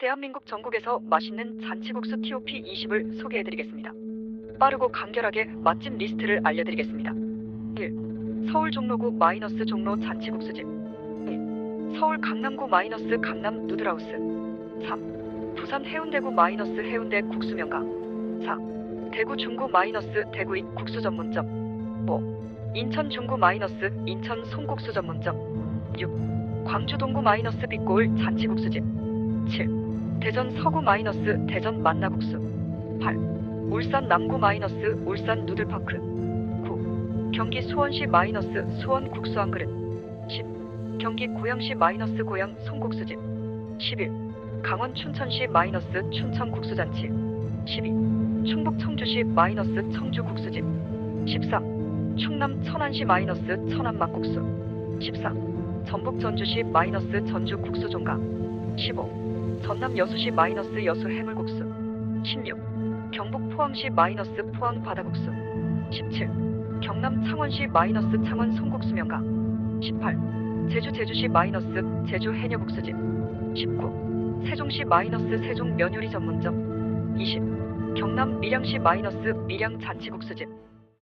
대한민국 전국에서 맛있는 잔치국수 TOP 20을 소개해드리겠습니다. 빠르고 간결하게 맛집 리스트를 알려드리겠습니다. 1. 서울 종로구 마이너스 종로 잔치국수집 2. 서울 강남구 마이너스 강남 누드라우스 3. 부산 해운대구 마이너스 해운대 국수명가 4. 대구 중구 마이너스 대구익 국수 전문점 5. 인천 중구 마이너스 인천 송국수 전문점 6. 광주 동구 마이너스 빛고을 잔치국수집 7. 대전 서구 마이너스 대전 만나국수 8. 울산 남구 마이너스 울산 누들파크 9. 경기 수원시 마이너스 수원 국수 한 그릇 10. 경기 고양시 마이너스 고양 송국수집 11. 강원 춘천시 마이너스 춘천 국수잔치 12. 충북 청주시 마이너스 청주 국수집 13. 충남 천안시 마이너스 천안 막국수 14. 전북 전주시 마이너스 전주 국수 종가 15. 전남 여수시 마이너스 여수 해물국수 16. 경북 포항시 마이너스 포항 바다국수 17. 경남 창원시 마이너스 창원 송국수 명가 18. 제주 제주시 마이너스 제주 해녀국수집 19. 세종시 마이너스 세종 면요리 전문점 20. 경남 밀양시 마이너스 밀양 잔치국수집